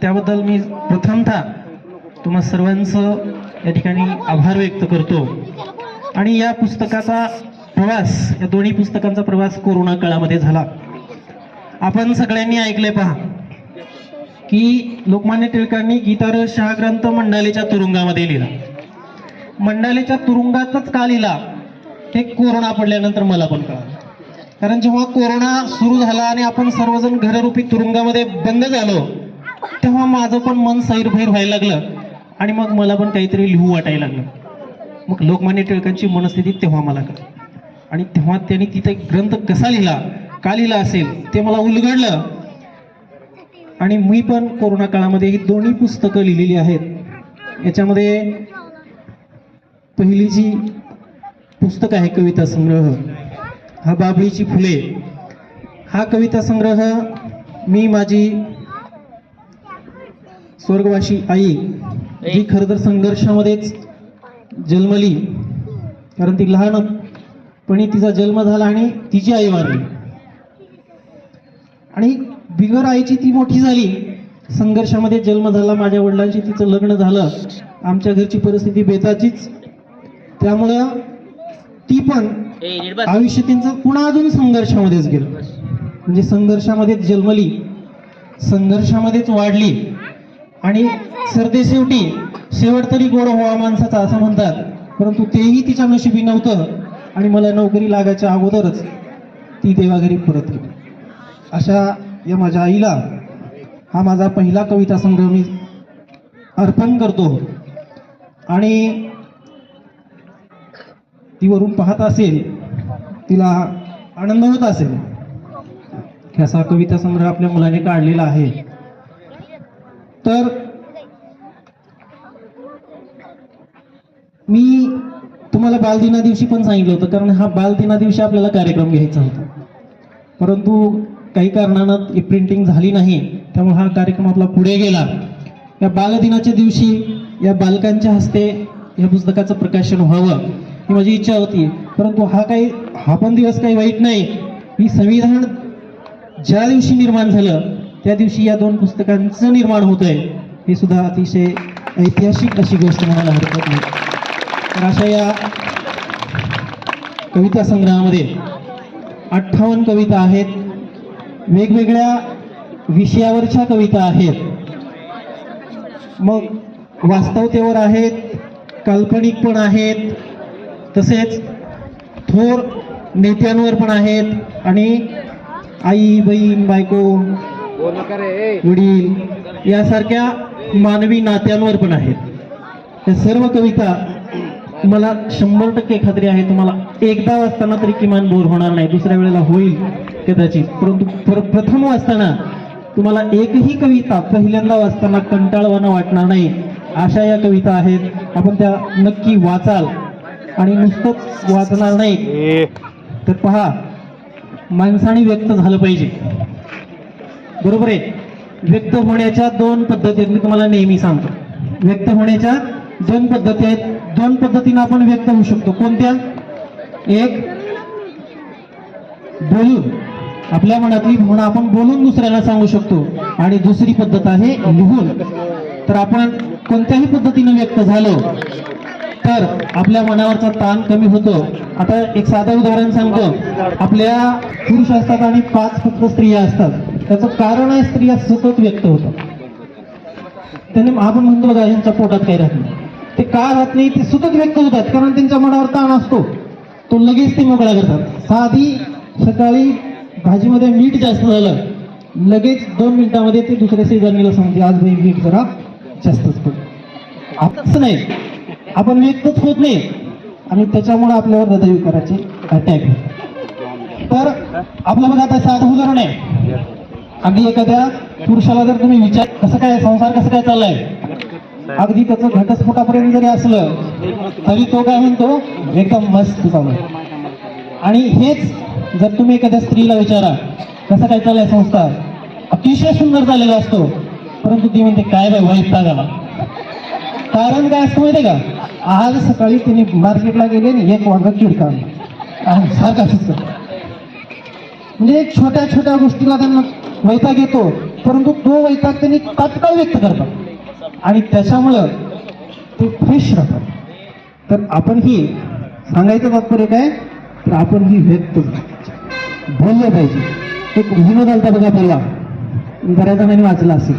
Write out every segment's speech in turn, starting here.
त्याबद्दल मी प्रथमतः तुम्हा सर्वांचं या ठिकाणी आभार व्यक्त करतो. आणि या पुस्तकाचा प्रवास या दोन्ही पुस्तकांचा प्रवास कोरोना काळामध्ये झाला. आपण सगळ्यांनी ऐकले पहा की लोकमान्य टिळकांनी गीतारस शहाग्रंथ मंडालेच्या तुरुंगामध्ये लिहिला. मंडालेच्या तुरुंगातच का लिहिला? हे कोरोना पडल्यानंतर मला पण कळालं. कारण जेव्हा कोरोना सुरू झाला आणि आपण सर्वजण घररूपी तुरुंगामध्ये बंद झालो तेव्हा माझं पण मन सैरभैर व्हायला लागलं. आणि मग मला पण काहीतरी लिहू वाटायला लागलं. मग लोकमान्य टिळकांची मनस्थिती तेव्हा मला कळली. आणि तेव्हा त्यांनी तिथे ग्रंथ कसा लिहिला का लिहिला असेल ते मला उलगडलं. आणि मी पण कोरोना काळामध्ये ही दोन्ही पुस्तकं लिहिलेली आहेत. याच्यामध्ये पहिली जी पुस्तक आहे कविता संग्रह हा बाबळीची फुले. हा कविता संग्रह मी माझी स्वर्गवासी आई जी खरं तर संघर्षामध्येच जन्मली. कारण ती लहानपणी तिचा जन्म झाला आणि तिची आई वारली. आणि बिगर आईची ती मोठी झाली. संघर्षामध्ये जन्म झाला माझ्या वडिलांशी तिचं लग्न झालं. आमच्या घरची परिस्थिती बेताचीच. त्यामुळं ती पण आयुष्य त्यांचं पुन्हा अजून संघर्षामध्येच गेलं. म्हणजे संघर्षामध्येच जन्मली. संघर्षामध्येच वाढली. आणि सरदेशेवटी शेवट तरी गोड व्हावा माणसाचा असं म्हणतात. परंतु तेही तिच्या नशिबी नव्हतं आणि मला नोकरी लागायच्या अगोदरच ती देवाघरी परत गेली. अशा या माझ्या आईला हा माझा पहिला कविता संग्रह मी अर्पण करतो. आणि ती वरून पाहत असेल तिला आनंद होत असेल. ह्याचा कविता संग्रह आपल्या मुलाने काढलेला आहे. तर मी तुम्हाला बालदिना दिवशी पण सांगितलं होतं कारण हा बालदिना दिवशी आपल्याला कार्यक्रम घ्यायचा होता. परंतु काही कारणानं ही प्रिंटिंग झाली नाही त्यामुळे हा कार्यक्रम आपला पुढे गेला. या बालदिनाच्या दिवशी या बालकांच्या हस्ते या पुस्तकाचं प्रकाशन व्हावं ही माझी इच्छा होती. परंतु हा काही हा पण दिवस काही वाईट नाही. ही संविधान ज्या दिवशी निर्माण झालं त्या दिवशी या दोन पुस्तकांचं निर्माण होत आहे हे सुद्धा अतिशय ऐतिहासिक अशी गोष्ट म्हणायला हरकत नाही. तर अशा या कविता संग्रहामध्ये अठ्ठावन्न कविता आहेत. वेगवेगळ्या विषयावरच्या कविता आहेत. मग वास्तवतेवर आहेत काल्पनिक पण आहेत तसेच थोर नेत्यांवर पण आहेत आणि आई बहीण बायको वडील यासारख्या मानवी नात्यांवर पण आहेत. या सर्व कविता मला शंभर टक्के खात्री आहे तुम्हाला एकदा वाचताना तरी किमान बोर होणार नाही. दुसऱ्या वेळेला होईल कदाचित. परंतु पर प्रथम वाचताना तुम्हाला एकही कविता पहिल्यांदा वाचताना कंटाळवाना वाटणार नाही. अशा या कविता आहेत. आपण त्या नक्की वाचाल. आणि नुसतंच वाचणार नाही. तर पहा माणसाने व्यक्त झालं पाहिजे. बरोबर आहे? व्यक्त होण्याच्या दोन पद्धती आहेत. मी तुम्हाला नेहमी सांगतो. व्यक्त होण्याच्या दोन पद्धती आहेत. दोन पद्धतीने आपण व्यक्त होऊ शकतो. कोणत्या? एक बोलून आपल्या मनातली भावना आपण बोलून दुसऱ्याला सांगू शकतो. आणि दुसरी पद्धत आहे लिहून. तर आपण कोणत्याही पद्धतीने व्यक्त झालो तर आपल्या मनावरचा ताण कमी होतो. आता एक साधं उदाहरण सांगतो. आपल्या पुरुष असतात आणि पाच फक्त स्त्रिया असतात. त्याचं कारण आहे स्त्रिया सतत व्यक्त होतात. त्याने आपण म्हणतो यांच्या पोटात काही राहत नाही. ते का राहत नाही ते सतत व्यक्त होतात कारण त्यांच्या मनावर ताण असतो. तो लगेच ते मोकळा करतात. साधी सकाळी भाजीमध्ये मीठ जास्त झालं लगेच दोन मिनिटामध्ये ते दुसऱ्या शेजारणीला सांगते आज बाई मीठ जरा जास्तच पण असं नाही. आपण व्यक्तच होत नाही. आणि त्याच्यामुळे आपल्यावर हृदयविकाराचे अटॅक तर आपलं बघा आता साधं उदाहरण आहे. अगदी एखाद्या पुरुषाला जर तुम्ही विचार कसं काय संसार कसं काय चाललाय? अगदी त्याचं घटस्फोटापर्यंत जरी असलं तरी तो काय म्हणतो एकदम मस्त चालू आणि हेच जर तुम्ही एखाद्या स्त्रीला विचारा कसं काय चाललंय संस्कार अतिशय सुंदर झालेला असतो. परंतु ती म्हणते काय बाय वैता आला कारण काय असतं माहितीये का? आज सकाळी तिने मार्केटला गेले आणि एक वाघ किडका सारखा म्हणजे छोट्या छोट्या गोष्टीला त्यांना वैताग येतो परंतु तो वैताग त्यांनी तात्काळ व्यक्त करतात आणि त्याच्यामुळं ते फ्रेश राहतात. तर आपण ही सांगायचं तात्पर्य काय? तर आपण ही व्यक्त बोललं पाहिजे. एक विनोद आलता बघा पहिला. बऱ्याच जणांनी वाचला असेल.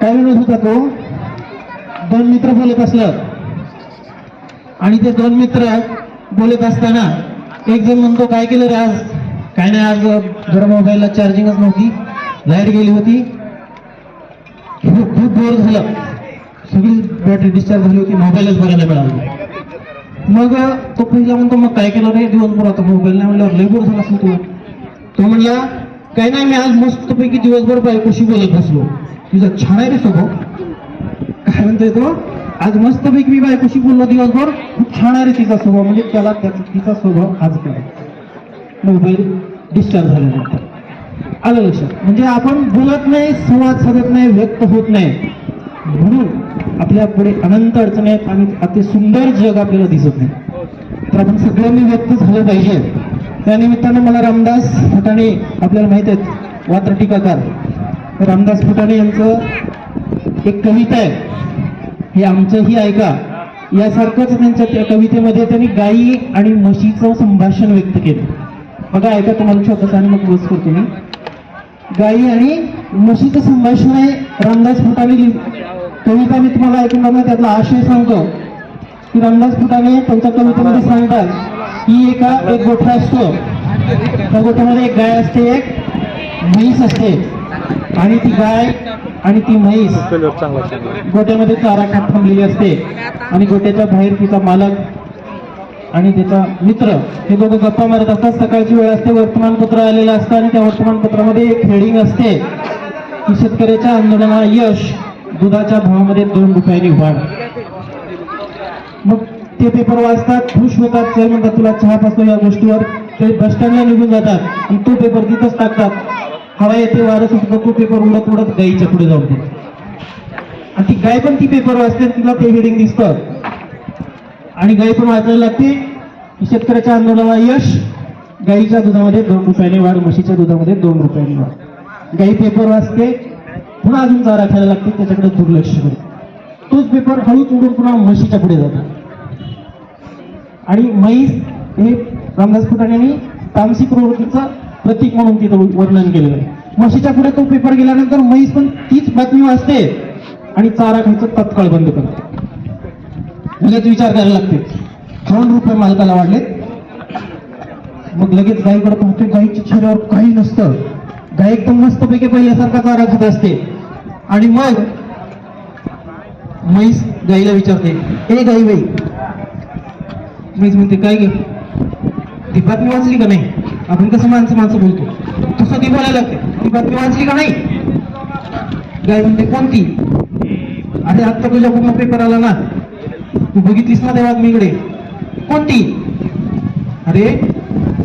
काय विनोद होता तो? दोन मित्र बोलत असलं. आणि ते दोन मित्र बोलत असताना एक जण म्हणतो काय केलं रे आज? काय नाही आज जरा मोबाईलला चार्जिंगच नव्हती. लाइट गेली होती. खूप खूप बोर झालं. सगळी बॅटरी डिस्चार्ज झाली होती मोबाईलच बघायला मिळाला. मग तो पहिला म्हणतो मग काय केलं रे? दिवसभर आता मोबाईल नाही म्हणल्यावर लय बोर झाला असेल तू तो म्हणला काय नाही मी आज मस्तपैकी दिवसभर बायकोशी बोलत बसलो. तुझा छान आहे रे स्वभाव. काय म्हणतोय तो? आज मस्तपैकी मी बायकोशी बोललो दिवसभर. खूप छान आहे रे तिचा स्वभाव. म्हणजे त्याला त्याचा तिचा स्वभाव आज काय मोबाईल डिस्चार्ज झाल्यानंतर. आलं लक्षात. म्हणजे आपण बोलत नाही संवाद साधत नाही व्यक्त होत नाही. म्हणून आपल्या पुढे अनंत अडचणी आहेत आणि अति सुंदर जग आपल्याला दिसत नाही. तर आपण सगळ्यांनी व्यक्त झालं पाहिजे. त्या निमित्तानं मला रामदास फुटाणे आपल्याला माहीत आहेत वात्र टीकाकार. रामदास फुटाणे यांचं एक कविता आहे. हे आमचंही ऐका. यासारखंच त्यांच्या त्या कवितेमध्ये त्यांनी गायी आणि म्हशीचं संभाषण व्यक्त केलं. बघा ऐका तुम्हाला छोटंसं आणि मग बस करतो मी. गायी आणि म्हशीचं संभाषण आहे रामदास लिह- कविता मी तुम्हाला ऐकून दाखवणार त्यातला आशय सांगतो. की रामदास फुटाणे त्यांच्या कवितेमध्ये सांगतात की एका एक गोठा असतो. त्या गोठ्यामध्ये एक गाय असते एक म्हैस असते. आणि ती गाय आणि ती म्हैस गोट्यामध्ये चारा खात थांबलेली असते. आणि गोट्याच्या बाहेर तिचा मालक आणि त्याचा मित्र हे दोघं गप्पा मारत असतात. सकाळची वेळ असते वर्तमानपत्र आलेलं असतं आणि त्या वर्तमानपत्रामध्ये एक हेडिंग असते. की शेतकऱ्याच्या आंदोलनाला यश दुधाच्या भावामध्ये दोन रुपयांनी वाढ मग ते पेपर वाचतात खुश होतात चल म्हणतात तुला चहा पासतो या गोष्टीवर. ते बस स्टँडला निघून जातात आणि तो पेपर तिथंच टाकतात. हवा येते वारं सुटतो तो पेपर उडत उडत गाईच्या पुढे जाऊन आणि ती गाय पण ती पेपर वाचते तिला ते हेडिंग दिसतं. आणि गाई पण वाचायला लागते. शेतकऱ्याच्या आंदोलनाला यश गाईच्या दुधामध्ये दोन रुपयाने वाढ म्हशीच्या दुधामध्ये दोन रुपयाने वाढ. गाई पेपर वाचते पुन्हा अजून चारा खायला लागते त्याच्याकडे दुर्लक्ष करते तोच पेपर हळूच उडून पुन्हा म्हशीच्या पुढे जातो. आणि म्हैस हे रामदास फुटाणे तामसी प्रवृत्तीचं प्रतीक म्हणून तिथं वर्णन केलेलं आहे. म्हशीच्या पुढे तो पेपर गेल्यानंतर म्हैस पण तीच बातमी वाचते. आणि चारा खायचं तत्काळ बंद करते. लगेच विचार करायला लागते दोन रुपये मालकाला वाढले मग लगेच गायीकडे पाहते गायीच्या चेहऱ्यावर काही नसतं. गाय एकदम मस्तपैकी पहिल्यासारखा चारा खात असते. आणि मग म्हैस गाईला विचारते ए गाई बाई. म्हैस म्हणते काय गे? ती बातमी वाचली का नाही? आपण कसं माणसं माणसं बोलतो. तसं ती बोलायला लागते ती बातमी वाचली का नाही? गाय म्हणते कोणती? अरे आत्ता तुझ्या पूर्ण पेपर आला ना. तू बघितलीस ना त्या इकडे? कोणती? अरे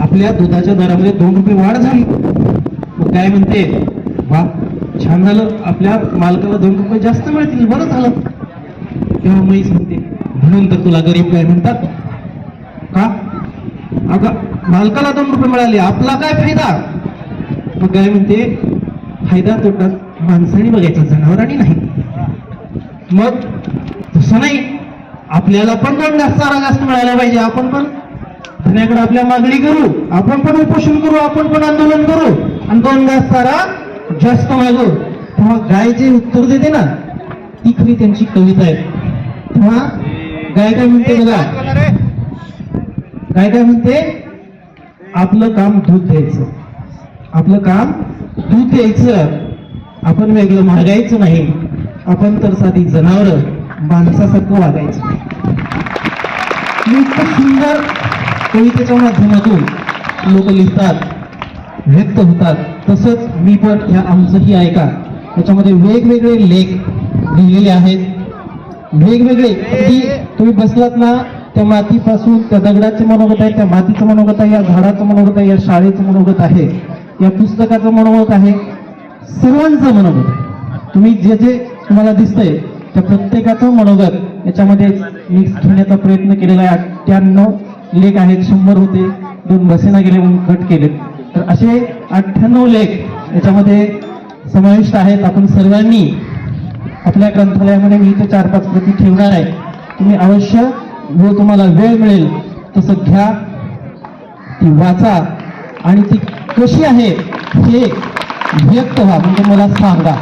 आपल्या दुधाच्या दरामध्ये दोन रुपये वाढ झाली. मग काय म्हणते? वा छान झालं. आपल्या मालकाला दोन रुपये जास्त मिळतील. बरं झालं. तेव्हा मैस म्हणते म्हणून तर तुला गरीब काय म्हणतात? का? अगं मालकाला दोन रुपये मिळाले. आपला काय फायदा? मग काय म्हणते? फायदा तोटा माणसाने बघायचा. जनावरांनी नाही. मग? तसं नाही. आपल्याला पण दोन चारा जास्त मिळायला पाहिजे. आपण पण धन्याकडे आपल्या मागणी करू. आपण पण उपोषण करू आपण पण आंदोलन करू. आणि दोन घास चारा जास्त मागू. तेव्हा गाय जे उत्तर देते ना ती खरी त्यांची कविता आहे. तेव्हा गाय काय म्हणते बघा? गाय काय म्हणते? आपलं काम दूध द्यायचं. आपलं काम दूध द्यायचं. आपण वेगळं मागायचं नाही. आपण तर साधी जनावरं. माणसासारखं वागायचं. मी इतकं सुंदर कवितेच्या माध्यमातून लोक लिहितात व्यक्त होतात. तसंच मी पण ह्या आमचंही ऐका. त्याच्यामध्ये वेगवेगळे लेख लिहिलेले आहेत. वेगवेगळे. तुम्ही बसलात ना त्या मातीपासून त्या दगडाचे मनोगत आहे त्या मातीचं मनोगत आहे या झाडाचं मनोगत आहे या शाळेचं मनोगत आहे या पुस्तकाचं मनोगत आहे. सर्वांचं मनोगत आहे. तुम्ही जे जे तुम्हाला दिसतंय त्या प्रत्येकाचं मनोगत याच्यामध्ये मी घेण्याचा प्रयत्न केलेला आहे. अठ्ठ्याण्णव लेख आहेत शंभर होते. दोन बसेना गेले म्हणून कट केले तर असे अठ्ठ्याण्णव लेख याच्यामध्ये समाविष्ट आहेत. आपण सर्वांनी आपल्या ग्रंथालयामध्ये मी इथे चार पाच प्रती ठेवणार आहे. तुम्ही अवश्य जो तुम्हाला वेळ मिळेल तसं घ्या. ती वाचा. आणि ती कशी आहे हे व्यक्त व्हा. म्हणजे मला सांगा.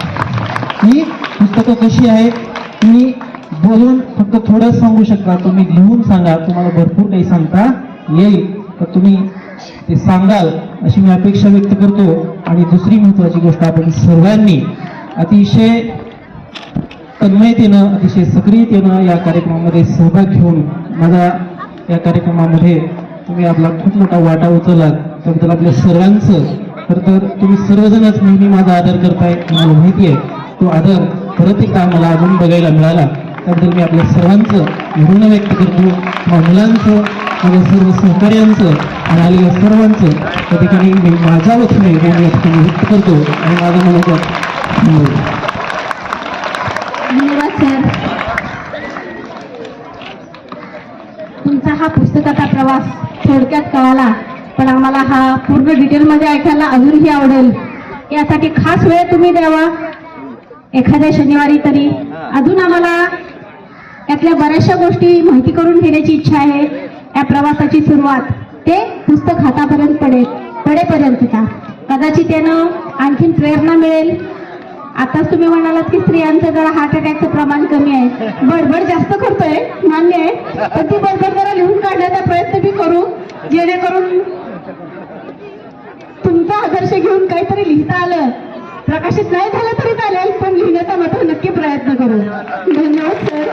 ही पुस्तकं कशी आहेत? तुम्ही बोलून फक्त थोडं सांगू शकता. तुम्ही लिहून सांगा. तुम्हाला भरपूर काही सांगता येईल. तर तुम्ही ते सांगाल अशी मी अपेक्षा व्यक्त करतो. आणि दुसरी महत्वाची गोष्ट आपण सर्वांनी अतिशय तन्मयतेनं अतिशय सक्रियतेनं या कार्यक्रमामध्ये सहभाग घेऊन माझा या कार्यक्रमामध्ये तुम्ही आपला खूप मोठा वाटा उचललात. त्याबद्दल आपल्या सर्वांचं खरं तर तुम्ही सर्वजणच नेहमी माझा आदर करताय मला माहिती आहे. तो आदर परत एकदा मला अजून बघायला मिळाला. त्याबद्दल मी आपल्या सर्वांचं ऋण व्यक्त करतो. किंवा मुलांचं माझ्या सर्व सहकार्यांचं आणि आलेल्या सर्वांचं त्या ठिकाणी मी माझ्या वतीने ऋण या ठिकाणी व्यक्त करतो. आणि माझा मनोगत धन्यवाद. धन्यवाद सर. तुमचा हा पुस्तकाचा प्रवास थोडक्यात कळाला पण आम्हाला हा पूर्ण डिटेलमध्ये ऐकायला अजूनही आवडेल. यासाठी खास वेळ तुम्ही द्यावा. एखाद्या शनिवारी तरी. अजून आम्हाला यातल्या बऱ्याचशा गोष्टी माहिती करून घेण्याची इच्छा आहे. या प्रवासाची सुरुवात ते पुस्तक हातापर्यंत पडेल पडेपर्यंतचा कदाचित त्यानं आणखीन प्रेरणा मिळेल. आताच तुम्ही म्हणालात की स्त्रियांचं जरा हार्ट अटॅकचं प्रमाण कमी आहे. बडबड जास्त करतोय मान्य आहे. पण ती बडबड जरा लिहून काढण्याचा प्रयत्न मी करू जेणेकरून तुमचा आदर्श घेऊन काहीतरी लिहिता आलं. प्रकाशित नाही झालं तरी चालेल पण लिहिण्याचा मात्र नक्की प्रयत्न करू. धन्यवाद सर